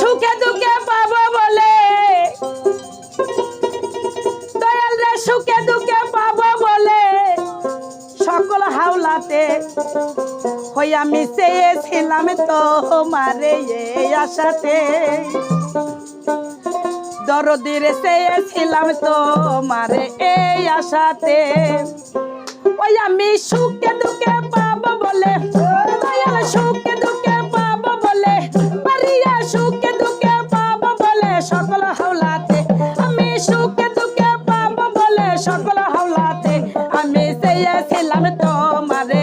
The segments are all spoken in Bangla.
সুখে দুঃখে পাবো বলে। দয়াল রে, সুখে দুঃখে পাবো বলে। সকল হাওলাতে হই আমি চেয়েছিলাম তো মারে আশাতে। দরদির চেয়েছিলাম তো মারে এই আশাতে। ওই আমি সুখে হাওলাতে, আমি সুখে দুঃখে পাবো বলে সকল হাওলাতে। আমি চেয়েছিলাম তো মারে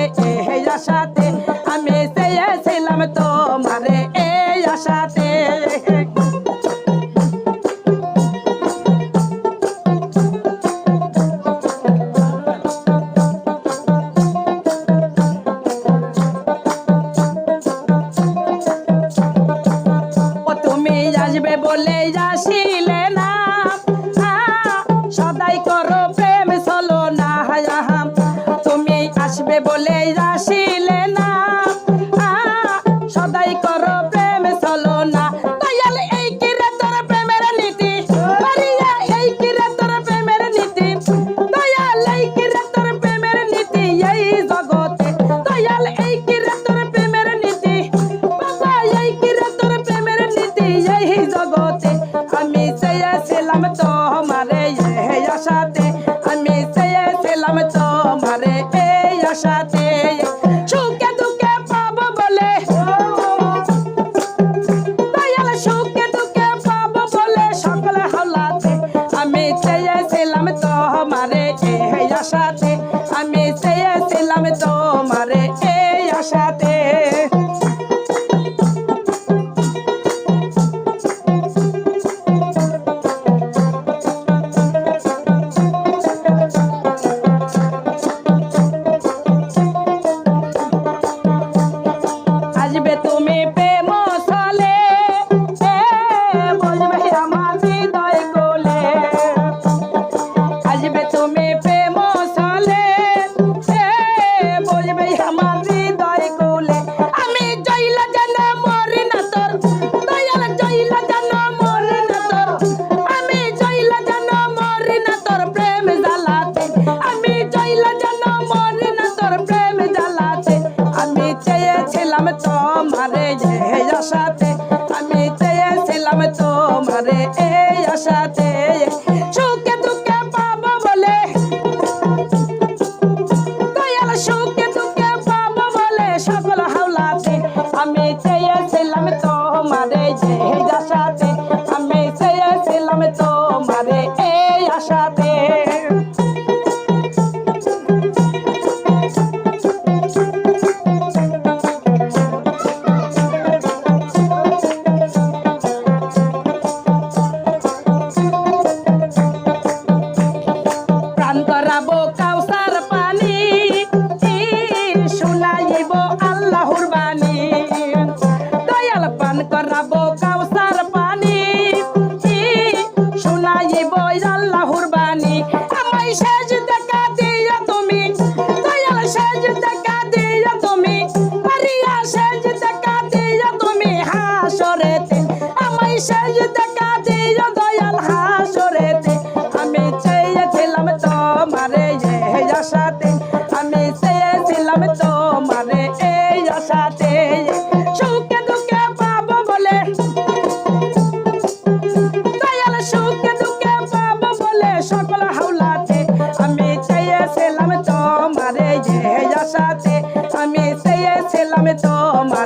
এই আশাতে, আমি চেয়েছিলাম তো মারে এই আশাতে। আশাতে সুখে পাবো বলে। দয়াল, সুখে দুঃখে পাবো বলে। সকলে হলাতে আমি চেয়েছিলাম তোমারে এই আশাতে। আমি চেয়েছিলাম তোমারে এই আশাতে। আসবে তুমি প্রেম ছলে এ, বলবে আমার হৃদয় কোলে। আসবে তুমি চেয়েছিলাম তোমারে এই বলে। দয়াল, সুখে দুঃখে পাবো বলে সকল আমি চেয়েছিলাম তোমারে এই আশাতে। আমি চেয়েছিলাম তোমারে এই আশাতে। আমায় শেষ দেখা দিয়া তুমি, দয়াল শেষ দেখা দিয়া তুমি মারিয়া শেষ দেখা দিয়া তুমি হাসরেতে, আমায় শেষ আশাতে আমি চেয়েছিলাম তোমারে